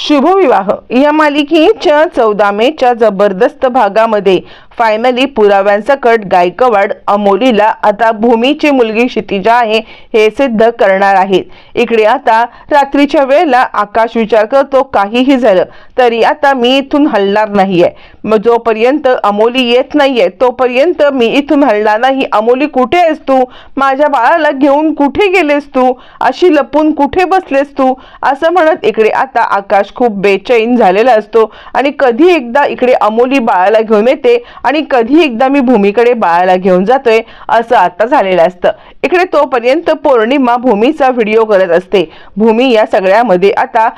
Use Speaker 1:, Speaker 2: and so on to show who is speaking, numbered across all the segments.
Speaker 1: शुभविवाह. या मालिकेच्या चौदा मेच्या जबरदस्त भागामध्ये फायनली पुराव्यांसकट गायकवाड अमोलीला आता भूमीची मुलगी क्षितिजा आहे हे सिद्ध करणार आहेत. इकडे आता रात्रीच्या वेळेला आकाश विचार करतो काहीही झालं तरी आता मी इथून हलणार नाहीये. मग जोपर्यंत अमोली येत नाहीये तोपर्यंत मी इथून हलणार नाही. अमोली कुठे आहेस तू? माझ्या बाळाला घेऊन कुठे गेलेस तू? अशी लपून कुठे बसलेस तू? असं म्हणत इकडे आता आकाश खूप बेचैन झालेला असतो आणि कधी एकदा इकडे अमोली बाळाला घेऊन येते आणि कधी एकदा मी भूमीकडे बाळाला घेऊन जातोय असं आता झालेलं असतं. इकडे तोपर्यंत पौर्णिमा भूमीचा व्हिडिओ करत असते. भूमी या सगळ्यामध्ये आता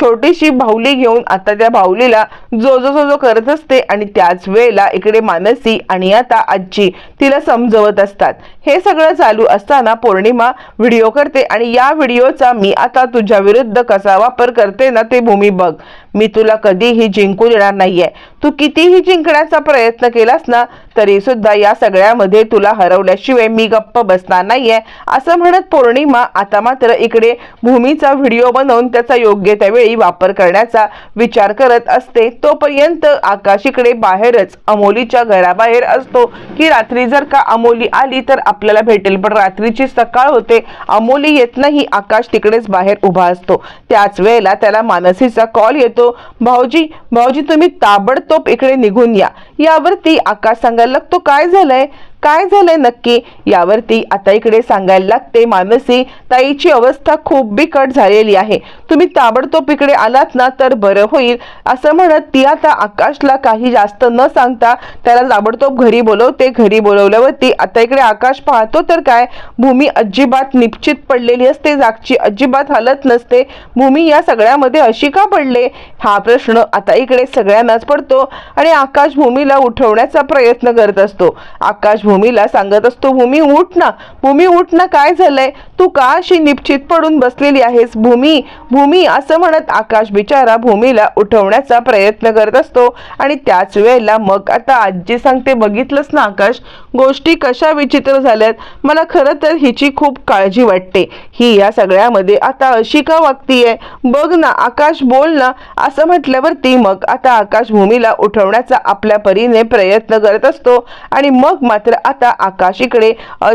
Speaker 1: छोटीशी बाहुली घेऊन आता त्या बाहुलीला जो जो जो जो करत असते आणि त्याच वेळेला इकडे मानसी आणि आता आजी तिला समजवत असतात. हे सगळं चालू असताना पौर्णिमा व्हिडिओ करते आणि या व्हिडिओचा मी आता तुझ्या विरुद्ध कसा वापर करते ना ते भूमी बघ. मी तुला कधीही जिंकू देणार नाहीये. तू कितीही जिंकण्याचा प्रयत्न केलास ना तरी सुद्धा या सगळ्यामध्ये तुला हरवल्याशिवाय मी गप्प बसणार नाहीये असं म्हणत पौर्णिमा आता मात्र इकडे भूमीचा व्हिडिओ बनवून त्याचा योग्य त्यावेळी वापर करण्याचा विचार करत असते. तोपर्यंत आकाश इकडे बाहेरच अमोलीच्या घराबाहेर असतो. की रात्री जर का अमोली आली तर आपल्याला भेटेल पण रात्रीची सकाळ होते अमोली येत नाही आकाश तिकडेच बाहेर उभा असतो. त्याच वेळेला त्याला मानसीचा कॉल येतो. भाऊजी भाऊजी तुम्ही ताबडतोब इकडे निघून या. यावरती आकाश सांगायला लागतो काय झालंय? काय झालंय नक्की? यावरती आता इकडे सांगायला लागते मानसी. ताईची अवस्था खूप बिकट झालेली आहे. तुम्ही ताबडतोब इकडे आलात ना तर बरं होईल. असं म्हणत ती आता आकाशला काही जास्त न सांगता त्याला ताबडतोब घरी बोलवते. घरी बोलवल्यावरती आता इकडे आकाश पाहतो तर काय? भूमी अजिबात निश्चित पडलेली असते. जागची अजिबात हलत नसते. भूमी या सगळ्यामध्ये अशी का पडले? हा प्रश्न आता इकडे सगळ्यांनाच पडतो. आणि आकाश भूमीला उठवण्याचा प्रयत्न करत असतो. आकाश भूमीला सांगत असतो भूमी उठ ना. भूमी उठ ना. काय झालंय? तू का अशी निश्चित पडून बसलेली आहेस भूमी? भूमी असं म्हणत आकाश बिचारा भूमीला उठवण्याचा प्रयत्न करत असतो आणि त्याच वेळेला मग आता आजी सांगते बघितलंच ना आकाश? गोष्टी कशा विचित्र झाल्यात. मला खरं तर हिची खूप काळजी वाटते. ही या सगळ्यामध्ये आता अशी का वागतीये? बघ ना आकाश बोल ना. असं म्हटल्यावरती मग आता आकाश भूमीला उठवण्याचा आपल्या परीने प्रयत्न करत असतो आणि मग मात्र आता आकाश इकडे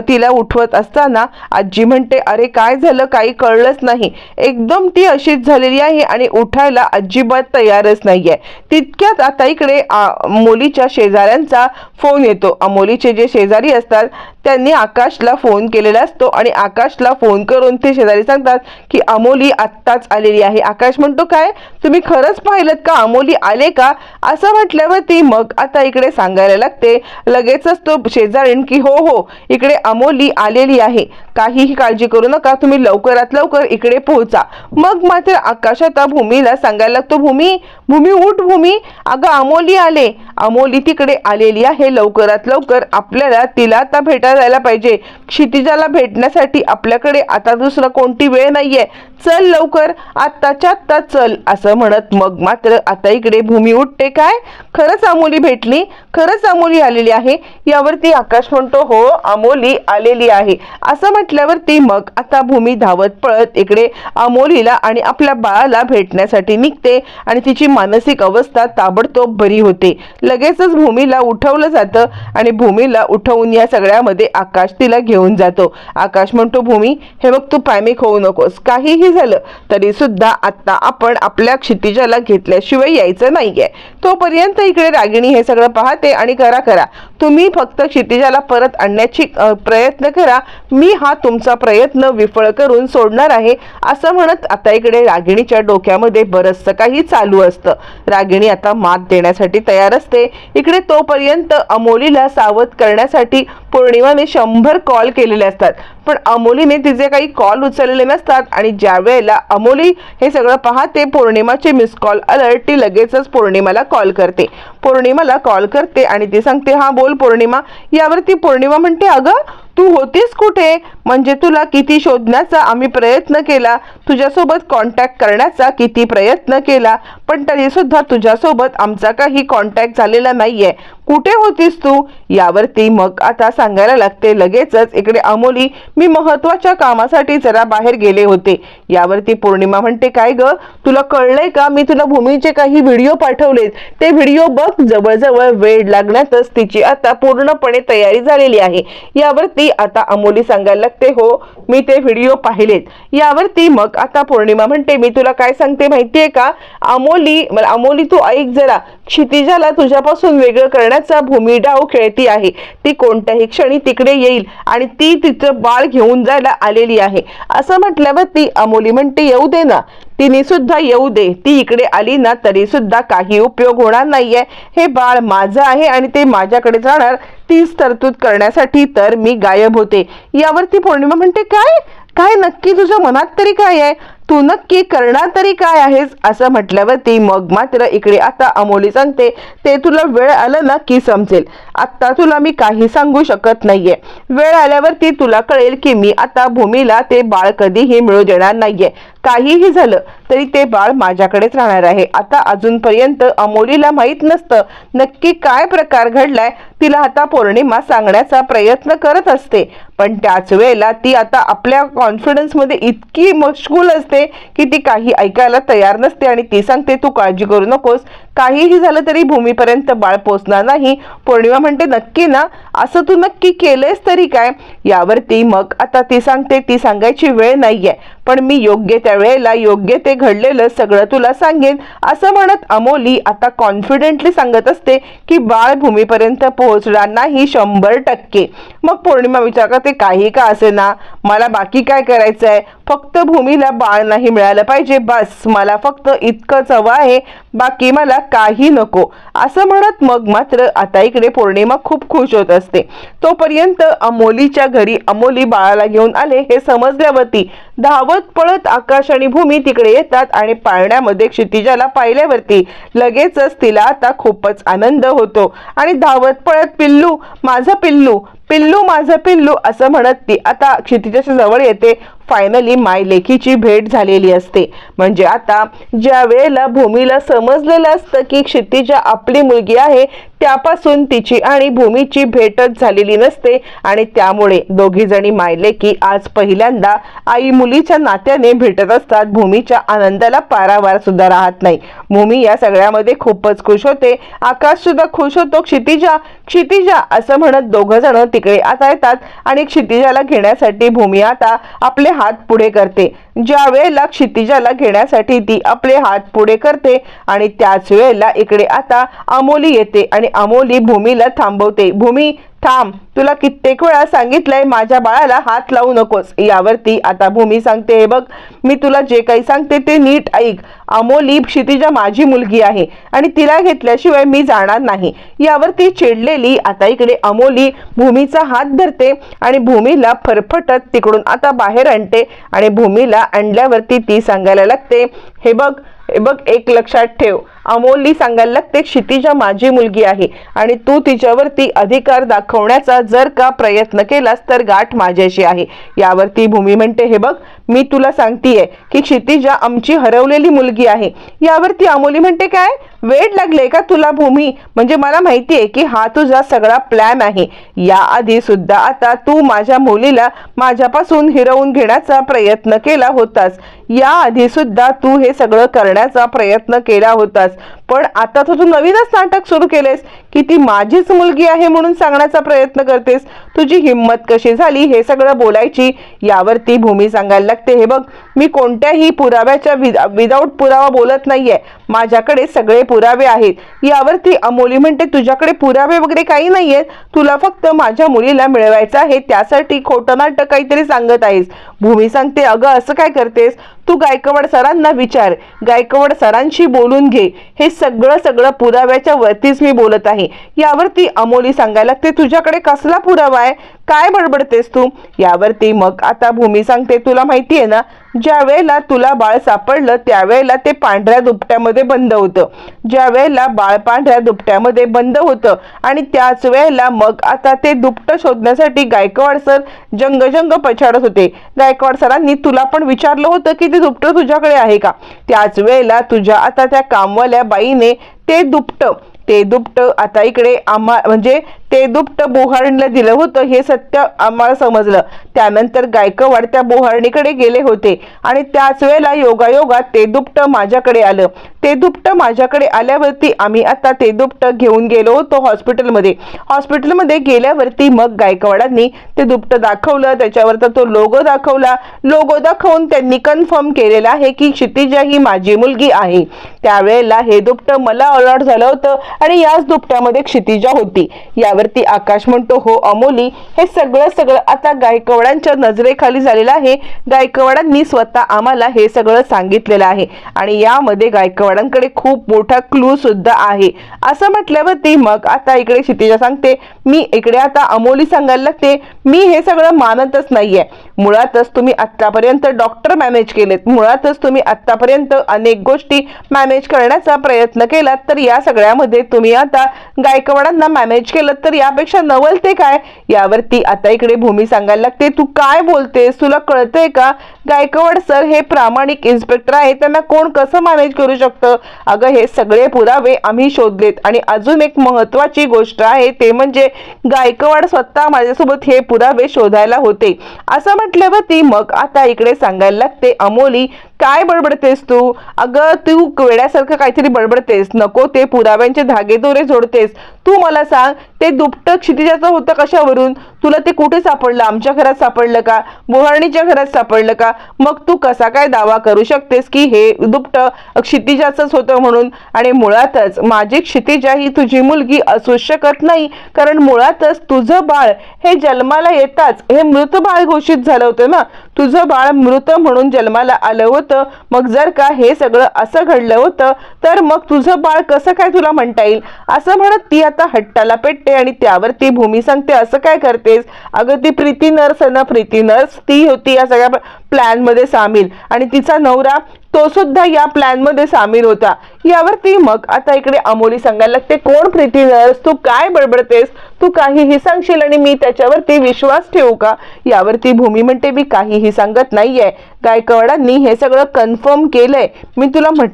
Speaker 1: तिला उठवत असताना आजी म्हणते अरे काय झालं? काही कळलंच नाही. एकदम ती अशीच झालेली आहे आणि उठायला अजिबात तयारच नाहीये. तितक्यात आता इकडे मुलीच्या शेजाऱ्यांचा फोन येतो. अमोलीचे जे शेजारी असतात त्यांनी आकाशला फोन केलेला असतो आणि आकाशला फोन करून ते शेजारी सांगतात की अमोली आत्ताच आलेली आहे. आकाश म्हणतो काय? तुम्ही खरंच पाहिलं का? अमोली आले का? असं म्हटल्यावरती मग आता इकडे सांगायला लागते. लगेचच तो शेजारीण की हो हो इकडे अमोली आलेली आहे. काहीही काळजी करू नका तुम्ही लवकरात लवकर इकडे पोहोचा. मग मात्र आकाश आता भूमीला सांगायला लागतो भूमी भूमी उठ भूमी. अगं अमोली आले. अमोली तिकडे आलेली आहे. लवकरात लवकर आपल्याला तिला आता भेटायला जायला पाहिजे. क्षितिजाला भेटण्यासाठी आपल्याकडे आता दुसरा कोणती वेळ नाहीये. चल लवकर आत्ताच्या आत्ता चल असं म्हणत मग मात्र आता इकडे भूमी उठते. काय? खरंच अमोली भेटली? खरंच अमोली आलेली आहे? यावरती आकाश म्हणतो हो अमोली आलेली आहे. असं म्हटल्यावरती मग आता भूमी धावत पळत इकडे अमोलीला आणि आपल्या बाळाला भेटण्यासाठी निघते आणि तिची मानसिक अवस्था ताबडतोब बरी होते. लगेचच भूमीला उठवलं जातं आणि भूमीला उठवून या सगळ्यामध्ये आकाश तिला घेऊन जातो. आकाश म्हणतो भूमी हे बघ तू पॅमिक होऊ नकोस. काहीही झालं तरी सुद्धा आता आपण आपल्या क्षितिजाला घेतल्याशिवाय यायचं नाहीये. तोपर्यंत इकडे रागिणी हे सगळं पाहते आणि करा करा. तुम्ही फक्त क्षितिजाला परत आणण्याची प्रयत्न करा. मी हा तुमचा प्रयत्न विफळ करून सोडणार आहे असं म्हणत आता इकडे रागिणीच्या डोक्यामध्ये बरंचसं काही चालू असतं. रागिणी आता मात देण्यासाठी तयार असते. इकडे तोपर्यंत अमोलीला सावध करण्यासाठी पौर्णिमाने शंभर कॉल केलेले असतात. पण अमोलीने तिचे काही कॉल उचललेले नसतात. आणि ज्या वेळेला अमोली हे सगळं पाहते पौर्णिमाचे मिस कॉल अलर्ट ती लगेचच पौर्णिमाला कॉल करते. पौर्णिमाला कॉल करते आणि ती सांगते हा बोल पौर्णिमा. यावरती पौर्णिमा म्हणते अगं तू होतीस कुठे? म्हणजे तुला किती शोधण्याचा आम्ही प्रयत्न केला. तुझ्यासोबत कॉन्टॅक्ट करण्याचा किती प्रयत्न केला. पण तरीसुद्धा तुझ्यासोबत आमचा काही कॉन्टॅक्ट झालेला नाही आहे कुठे होतीस तू? यावरती मग आता सांगायला लागते. लगेचच इकडे अमोली मी महत्त्वाच्या कामासाठी जरा बाहेर गेले होते. यावरती पौर्णिमा म्हणते काय ग? तुला कळलंय का? मी तुला भूमीचे काही व्हिडिओ पाठवलेत. ते व्हिडिओ बघ. जवळजवळ वेळ लागण्यातच तिची आता पूर्णपणे तयारी झालेली आहे. यावरती आता अमोली सांगायला लागते हो मी ते व्हिडिओ पाहिलेत. यावरती मग आता पौर्णिमा म्हणते मी तुला काय सांगते माहितीये का? अमोली मला अमोली तू ऐक जरा. क्षितिजाला तुझ्यापासून वेगळं करण्याचा भूमी डाव खेळती आहे. ती कोणत्याही क्षणी तिकडे येईल आणि ती तिचं बाळ घेऊन जायला आलेली आहे. असं म्हटल्यावर ती अमोली म्हणते येऊ दे ना. तिने सुद्धा येऊ दे. ती इकडे आली ना तरी सुद्धा काही उपयोग होणार नाहीये. हे बाळ माझं आहे आणि ते माझ्याकडे जाणार तीच तरतूद करण्यासाठी तर मी गायब होते. यावरती पौर्णिमा म्हणते काय? काय नक्की तुझ्या मनात तरी काय आहे? तू नक्की करणार तरी काय आहेस? असं म्हटल्यावरती मग मात्र इकडे आता अमोली सांगते ते तुला वेळ आलं ना की समजेल. आत्ता तुला मी काही सांगू शकत नाहीये. वेळ आल्यावरती तुला कळेल की मी आता भूमीला ते बाळ कधीही मिळू देणार नाहीये. काहीही झालं तरी ते बाळ माझ्याकडेच राहणार आहे. आता अजूनपर्यंत अमोलीला माहीत नसतं नक्की काय प्रकार घडलाय. तिला आता पौर्णिमा सांगण्याचा प्रयत्न करत असते. पण त्याच वेळेला ती आता आपल्या कॉन्फिडन्समध्ये इतकी मशगूल असते की ती काही ऐकायला तयार नसते आणि ती सांगते तू काळजी करू नकोस. काहीही झालं तरी भूमीपर्यंत बाळ पोचणार नाही. पौर्णिमा म्हणते नक्की ना. असं तू नक्की केलंयस तरी काय? यावरती मग आता ती सांगते ती सांगायची वेळ नाहीये. पण मी योग्य त्या वेळेला योग्य ते घडलेलं सगळं तुला सांगेन. असं म्हणत अमोली आता कॉन्फिडेंटली सांगत असते की बाळ भूमीपर्यंत पोहोचणार नाही शंभर टक्के. मग पौर्णिमा विचार करते काही का असे ना? मला बाकी काय करायचं आहे फक्त भूमीला बाळ नाही मिळालं पाहिजे. बस मला फक्त इतकंच हवं आहे. बाकी मला काही नको. असं म्हणत मग मात्र आता इकडे पौर्णिमा खूप खुश होत असते. तोपर्यंत अमोलीच्या घरी अमोली बाळाला घेऊन आले हे समजल्यावरती धावत पळत आकाश आणि भूमी तिकडे येतात आणि पाळण्यामध्ये क्षितिजाला पाहिल्यावरती लगेचच तिला आता खूपच आनंद होतो. आणि धावत पळत पिल्लू माझं पिल्लू पिल्लू माझं पिल्लू असं म्हणत ती आता क्षितिजाच्या जवळ येते. फायनली माय लेखीची भेट झालेली असते. म्हणजे आता ज्या वेळेला भूमीला समजलेलं असतं की क्षितिजा आपली मुलगी आहे त्यापासून तिची आणि भूमीची भेटच झालेली नसते आणि त्यामुळे दोघी जणी मायलेकी आज पहिल्यांदा आई मुलीच्या नात्याने भेटत असतात. भूमीच्या आनंदाला पारावार सुद्धा राहत नाही. भूमी या सगळ्यामध्ये खूपच खुश होते. आकाश सुद्धा खुश होतो. क्षितिजा क्षितिजा असं म्हणत दोघं जण तिकडे आता येतात आणि क्षितिजाला घेण्यासाठी भूमी आता आपले हात पुढे करते. ज्या वेळेला क्षितिजाला घेण्यासाठी ती आपले हात पुढे करते आणि त्याच वेळेला इकडे आता अमोली येते आणि अमोली भूमीला थांबवते. भूमी थांब. तुला कित्येक वेळा सांगितलंय माझ्या बाळाला हात लावू नकोस. यावरती आता भूमी सांगते हे बघ मी तुला जे काही सांगते ते नीट ऐक. अमोली क्षितिजा माझी मुलगी आहे आणि तिला घेतल्याशिवाय मी जाणार नाही. यावरती चिडलेली आता इकडे अमोली भूमीचा हात धरते आणि भूमीला फरफटत तिकडून आता बाहेर आणते आणि भूमीला आणल्यावरती ती सांगायला लागते हे बघ हे बघ एक लक्षात ठेव. अमोली सांगायला लागते क्षितिजा माझी मुलगी आहे आणि तू तिच्यावरती अधिकार दाखवण्याचा जर का प्रयत्न केलास तर गाठ माझ्याशी आहे. यावरती भूमी म्हणते हे बघ मी तुला सांगतीये की क्षितिजा आमची हरवलेली मुलगी आहे. यावरती अमोली म्हणते काय? वेळ लागले का तुला भूमी? म्हणजे मला माहिती आहे की हा तुझा सगळा प्लॅन आहे. याआधी सुद्धा आता तू माझ्या मुलीला माझ्यापासून हिरवून घेण्याचा प्रयत्न केला होतास. याआधी सुद्धा तू हे सगळं करण्याचा प्रयत्न केला होतास. पण आता तू नवीनच नाटक सुरू केलेस की ती माझीच मुलगी आहे म्हणून सांगण्याचा प्रयत्न करतेस तुझी हिंमत कशी झाली हे सगळं बोलायची यावर ती भूमी सांगायला लागते. हे बघ मी कोणत्याही पुराव्याच्या विदाऊट पुरावा बोलत नाहीये. माझ्याकडे सगळे पुरावे आहेत. यावरती अमोली म्हणते तुझ्याकडे पुरावे वगैरे काही नाहीयेत. तुला फक्त माझ्या मुलीला मिळवायचं आहे. त्यासाठी खोटं नाटक काहीतरी सांगत आहेस. भूमी सांगते अगं असं काय करतेस? तू गायकवाड सरांना विचार. गायकवाड सरांशी बोलून घे. हे सगळं सगळं पुराव्याच्या वरतीच मी बोलत आहे. यावरती अमोली सांगायला लागते तुझ्याकडे कसला पुरावा आहे? काय बडबडतेस तू? यावरती मग आता भूमी सांगते तुला माहिती आहे ना ज्या वेळेला तुला बाळ सापडलं त्यावेळेला ते पांढऱ्या दुपट्यामध्ये बंद होतं. ज्या वेळेला बाळ पांढऱ्या दुपट्यामध्ये बंद होतं आणि त्याच वेळेला मग आता ते दुपटं शोधण्यासाठी गायकवाड सर जंगजंग पछाडत होते. गायकवाड सरांनी तुला पण विचारलं होतं की ते दुपटं तुझ्याकडे आहे का? त्याच वेळेला तुझ्या आता त्या कामवाल्या बाईने ते दुपटं ते दुपटं आता इकडे आम्हा म्हणजे ते दुपट बोहारणीला दिलं होतं हे सत्य आम्हाला समजलं. त्यानंतर गायकवाड त्या बोहारणीकडे गेले होते आणि त्याच वेळेला योगायोगात ते दुपट माझ्याकडे आलं. ते दुपट माझ्याकडे आल्यावरती आम्ही आता ते दुपट घेऊन गेलो होतो हॉस्पिटलमध्ये. हॉस्पिटलमध्ये गेल्यावरती मग गायकवाडांनी ते दुपट दाखवलं. त्याच्यावरचा तो लोगो दाखवला. लोगो दाखवून त्यांनी कन्फर्म केलेलं आहे की क्षितिजा ही माझी मुलगी आहे. त्यावेळेला हे दुपट मला अलॉट झालं होतं आणि याच दुपट्यामध्ये क्षितिजा होती. या त्यावरती आकाश म्हणतो हो अमोली हे सगळं सगळं आता गायकवाडांच्या नजरेखाली झालेलं आहे. गायकवाडांनी स्वतः आम्हाला हे सगळं सांगितलेलं आहे आणि यामध्ये गायकवाडांकडे खूप मोठा क्लू सुद्धा आहे. असं म्हटल्यावरती मग आता इकडे क्षितिजा सांगते मी इकडे आता अमोली सांगायला लागते. मी हे सगळं मानतच नाहीये. मुळातच तुम्ही आत्तापर्यंत डॉक्टर मॅनेज केलेत. मुळातच तुम्ही आत्तापर्यंत अनेक गोष्टी मॅनेज करण्याचा प्रयत्न केलात. तर या सगळ्यामध्ये तुम्ही आता गायकवाडांना मॅनेज केलं तर यापेक्षा नवल ते काय? यावरती आता इकडे भूमी सांगायला लागते तू काय बोलतेस? तुला कळतंय का? गायकवाड सर हे प्रामाणिक इन्स्पेक्टर आहे त्यांना कोण कसं मॅनेज करू शकतं? अगं हे सगळे पुरावे आम्ही शोधलेत आणि अजून एक महत्वाची गोष्ट आहे ते म्हणजे गायकवाड स्वतः माझ्यासोबत हे पुरावे शोधायला होते. असं म्हटल्यावरती मग आता इकडे सांगायला लागते अमोली काय बडबडतेस तू? अगं तू वेड्यासारखं काहीतरी बडबडतेस. नको ते पुराव्यांचे धागेदोरे जोडतेस तू मला सांग ते दुपटं क्षितिजाचं होतं कशावरून? तुला ते कुठे सापडलं? आमच्या घरात सापडलं का? बोहारणीच्या घरात सापडलं का? मग तू कसा काय दावा करू शकतेस की हे दुपट क्षितिजाचंच होतं म्हणून? आणि मुळातच माझी क्षितिजा ही तुझी मुलगी असू शकत नाही. कारण मुळातच तुझं बाळ हे जन्माला येताच हे मृत बाळ घोषित झालं होतं ना? तुझं बाळ मृत म्हणून जन्माला आलं होतं. मग जर का हे सगळं असं घडलं होतं तर मग तुझं बाळ कसं काय तुला म्हणता येईल? असं म्हणत ती आता हट्टाला पेटते आणि त्यावर ती भूमी सांगते असं काय करते? करतेस अगं ती प्रीती नर्स आहे ना प्रीती नर्स ती होती या सगळ्या प्लॅनमध्ये सामील. आणि तिचा नवरा तो सुद्धा या प्लॅनमध्ये सामील होता. यावरती मग आता इकडे अमोली सांगायला लागते कोण प्रीती नर्स तू काय बडबडतेस? तू काहीही सांगशील आणि मी त्याच्यावरती विश्वास ठेवू का? यावरती भूमी म्हणते मी काहीही सांगत नाहीये. गायकवाडांनी हे सगळं कन्फर्म केलंय. मी तुला म्हट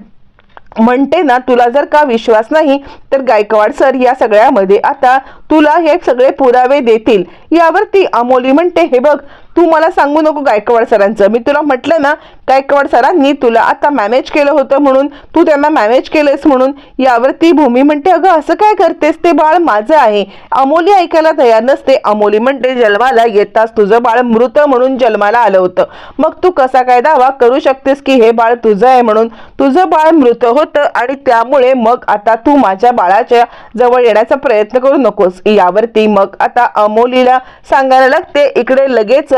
Speaker 1: म्हणते ना तुला जर का विश्वास नाही तर गायकवाड सर या सगळ्यामध्ये आता तुला हे सगळे पुरावे देतील. यावरती अमोली म्हणते हे बघ तू मला सांगू नको गायकवाड सरांचं. मी तुला म्हटलं ना गायकवाड सरांनी तुला आता मॅनेज केलं होतं म्हणून तू त्यांना मॅनेज केलंस म्हणून. यावर ती भूमी म्हणते अगं असं काय करतेस? ते बाळ माझं आहे. अमोली ऐकायला तयार नसते. अमोली म्हणते जन्माला येताच तुझं बाळ मृत म्हणून जन्माला आलं होतं. मग तू कसा काय दावा करू शकतेस की हे बाळ तुझं आहे म्हणून? तुझं बाळ मृत होतं आणि त्यामुळे मग आता तू माझ्या बाळाच्या जवळ येण्याचा प्रयत्न करू नकोस. यावरती मग आता अमोलीला सांगायला लागते इकडे लगेच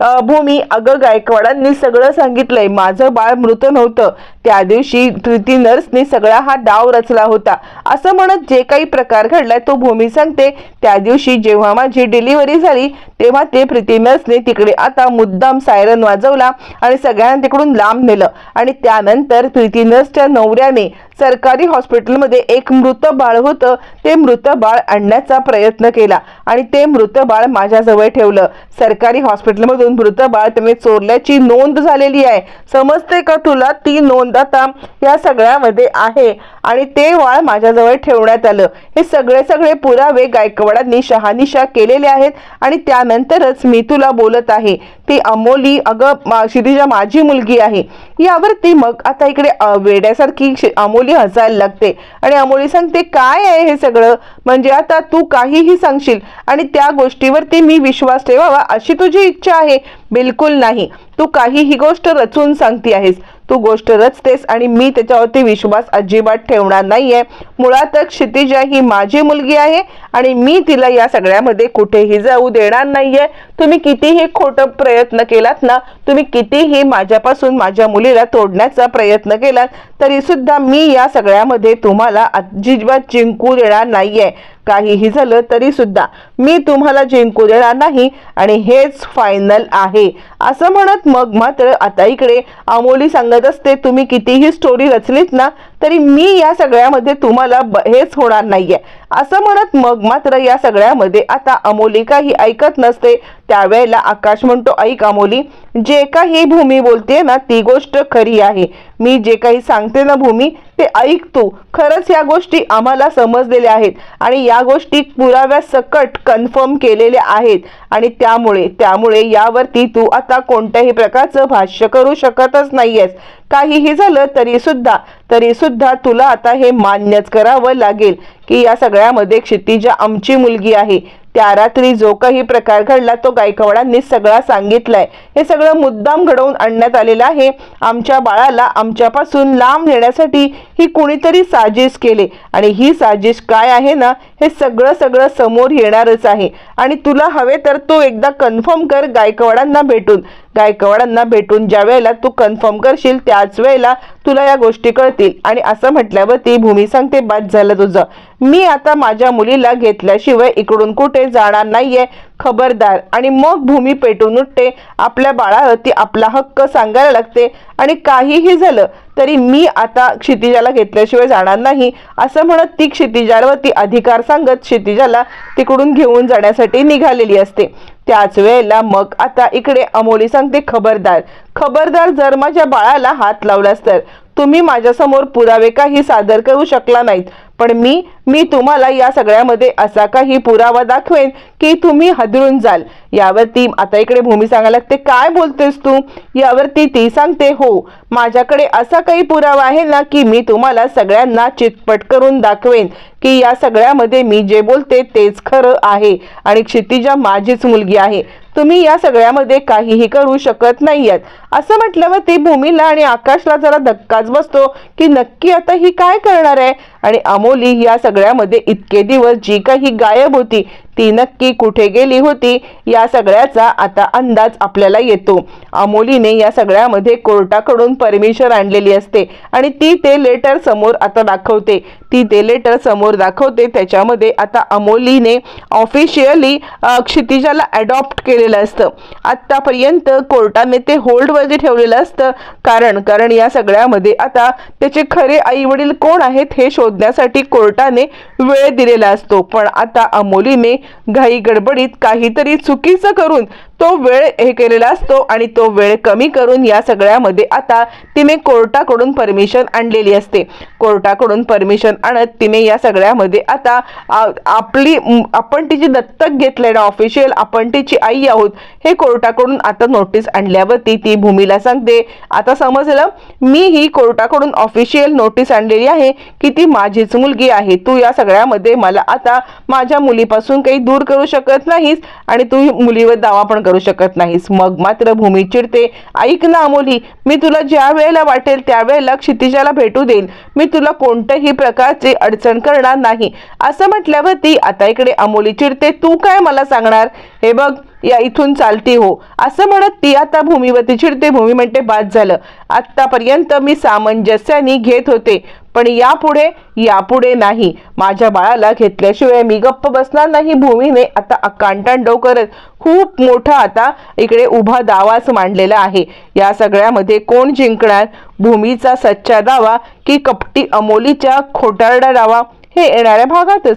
Speaker 1: अं, भूमी अगं गायकवाडांनी सगळं सांगितलंय. माझं बाळ मृत नव्हतं. त्या दिवशी प्रीती नर्सने सगळा हा डाव रचला होता. असं म्हणत जे काही प्रकार घडलाय तो भूमी सांगते. त्या दिवशी जेव्हा माझी डिलिव्हरी झाली तेव्हा ते प्रीती नर्सने तिकडे आता मुद्दाम सायरन वाजवला आणि सगळ्यांना तिकडून लांब नेलं आणि त्यानंतर प्रीती नर्सच्या नवऱ्याने सरकारी हॉस्पिटलमध्ये एक मृत बाळ होतं. ते मृत बाळ आणण्याचा प्रयत्न केला आणि ते मृत बाळ माझ्याजवळ ठेवलं. सरकारी हॉस्पिटलमधून मृत बाळ त्याने चोरल्याची नोंद झालेली आहे. समजते का तुला ती नोंद? आता या सगळ्यामध्ये आहे. आणि ते वाळ माझ्याजवळ ठेवण्यात आलं. हे सगळे सगळे पुरावे गायकवाडांनी शहानिशा केलेले आहेत आणि त्यानंतरच मी तुला बोलत आहे. ती अमोली अगं मा- माझी मुलगी आहे. यावरती मग आता इकडे वेड्यासारखी अमोली हसायला लागते. आणि अमोली सांगते काय आहे हे सगळं? म्हणजे आता तू काहीही सांगशील आणि त्या गोष्टीवरती मी विश्वास ठेवावा अशी तुझी इच्छा आहे. बिलकुल नाही. तू काहीही गोष्ट रचून सांगती आहेस. तू गोष्ट रचतेस आणि मी त्याच्यावरती विश्वास अजिबात ठेवणार नाहीये. मुळातच क्षितिजा ही माझी मुलगी आहे आणि मी तिला या सगळ्यामध्ये कुठेही जाऊ देणार नाहीये. तुम्ही कितीही खोटं प्रयत्न केलात ना तुम्ही कितीही माझ्यापासून माझ्या मुलीला तोडण्याचा प्रयत्न केलात तरी सुद्धा मी या सगळ्यामध्ये तुम्हाला अजिबात जिंकू देणार नाहीये. काहीही झालं तरी सुद्धा मी तुम्हाला जिंकू देणार नाही आणि हेच फायनल आहे. असं म्हणत मग मात्र आता इकडे अमोली सांगत असते तुम्ही कितीही स्टोरी रचलीत ना तरी मी या सगळ्यामध्ये तुम्हाला ब- हेच होणार नाहीये. असं म्हणत मग मात्र या सगळ्यामध्ये आता अमोली काही ऐकत नसते. त्यावेळेला आकाश म्हणतो ऐक अमोली जे काही भूमी बोलते ना ती गोष्ट खरी आहे. मी जे काही सांगते ना भूमी ते ऐक तू. खरंच या गोष्टी आम्हाला समजलेल्या आहेत आणि या गोष्टी पुराव्या सकट कन्फर्म केलेल्या आहेत. आणि त्यामुळे त्यामुळे यावरती तू आता कोणत्याही प्रकारचं भाष्य करू शकतच नाहीयेस. काहीही झालं तरी सुद्धा तरी सुद्धा तुला आता हे मान्यच करावं लागेल. की या सगळ्यामध्ये क्षितिजा आमची मुलगी आहे त्या रात्री जो काही प्रकार घडला तो गायकवाडांनी सगळा सांगितलाय. हे सगळं मुद्दाम घडवून आणण्यात आलेलं आहे. आमच्या बाळाला आमच्यापासून लांब नेण्यासाठी ही कुणीतरी साजिश केले. आणि ही साजिश काय आहे ना हे सगळं सगळं समोर येणारच आहे. आणि तुला हवे तर तू एकदा कन्फर्म कर गायकवाडांना भेटून. गायकवाडांना भेटून ज्या वेळेला तू कन्फर्म करशील त्याच वेळेला तुला या गोष्टी कळतील. आणि असं म्हटल्यावर ती भूमी सांगते बाद झालं तुझं. मी आता माझ्या मुलीला घेतल्याशिवाय इकडून कुठे जाणार नाहीये खबरदार. आणि मग भूमी पेटून उठते. आपल्या बाळावरती आपला हक्क सांगायला लागते. आणि काहीही झालं तरी मी आता क्षितिजाला घेतल्याशिवाय जाणार नाही. असं म्हणत ती क्षितिजावरती अधिकार सांगत क्षितिजाला तिकडून घेऊन जाण्यासाठी निघालेली असते. त्याच वेळेला मग आता इकडे अमोली सांगते खबरदार. खबरदार जर माझ्या बाळाला हात लावलास तर तुम्ही माझ्यासमोर पुरावे काही सादर करू शकला नाहीत. पण मी मी तुम्हाला या सगळ्यामध्ये असा काही पुरावा दाखवेन की तुम्ही हदरून जाल. यावरती आता इकडे भूमी सांगायला लागते काय बोलतेस तू? यावरती ती सांगते हो माझ्याकडे असा काही पुरावा आहे ना की मी तुम्हाला सगळ्यांना चितपट करून दाखवेन की या सगळ्यामध्ये मी जे बोलते तेच खरं आहे आणि क्षितिजा माझीच मुलगी आहे. तुम्ही या सगळ्यामध्ये काहीही करू शकत नाहीयेत. असं म्हटल्यावर ती भूमीला आणि आकाशला जरा धक्काच बसतो की नक्की आता ही काय करणार आहे? आणि अमोली या सगळ्यामध्ये इतके दिवस जी काही गायब होती ती नक्की कुठे गेली होती या सगळ्याचा आता अंदाज आपल्याला येतो. अमोलीने या सगळ्यामध्ये कोर्टाकडून परमिशन आणलेली असते आणि ती ते लेटर समोर आता दाखवते. ती ते लेटर समोर दाखवते त्याच्यामध्ये आता अमोलीने ऑफिशियली क्षितिजाला ॲडॉप्ट केलेलं असतं. आत्तापर्यंत कोर्टाने ते होल्डवरती ठेवलेलं असतं. कारण कारण या सगळ्यामध्ये आता त्याचे खरे आई वडील कोण आहेत हे शोध शोधण्यासाठी कोर्टाने वेळ दिलेला असतो. पण आता अमोलीने घाई गडबडीत काहीतरी चुकीचं करून तो वेळ हे केलेला असतो आणि तो वेळ कमी करून या सगळ्यामध्ये आता तिने कोर्टाकडून परमिशन आणलेली असते. कोर्टाकडून परमिशन आणत तिने या सगळ्यामध्ये आता आपली आपण तिची दत्तक घेतलंय ना ऑफिशियल आपण तिची आई आहोत हे कोर्टाकडून आता नोटीस आणल्यावरती ती भूमीला सांगते आता समजलं? मी ही कोर्टाकडून ऑफिशियल नोटीस आणलेली आहे की ती माझीच मुलगी आहे. तू या सगळ्यामध्ये मला आता माझ्या मुलीपासून काही दूर करू शकत नाहीस आणि तू मुलीवर दावा पण करू शकत नाहीस. मग मात्र भूमी चिडते ऐक ना अमोली मी तुला ज्या वेळेला वाटेल त्यावेळेला क्षितिजाला भेटू देईल. मी तुला कोणत्याही प्रकारची अडचण करणार नाही. असं म्हटल्यावर ती आता इकडे अमोली चिडते तू काय मला सांगणार? हे बघ या इथून चालती हो. असं म्हणत ती आता भूमीवरती चिडते. भूमी म्हणते बाद झालं. आत्तापर्यंत मी सामंजस्याने घेत होते. पण यापुढे यापुढे नाही. माझ्या बाळाला घेतल्याशिवाय मी गप्प बसणार नाही. भूमीने आता अकांटांडव करत खूप मोठा आता इकडे उभा दावाच मांडलेला आहे. या सगळ्यामध्ये कोण जिंकणार? भूमीचा सच्चा दावा की कपटी अमोलीच्या खोटारडा दावा? हे येणाऱ्या भागातच.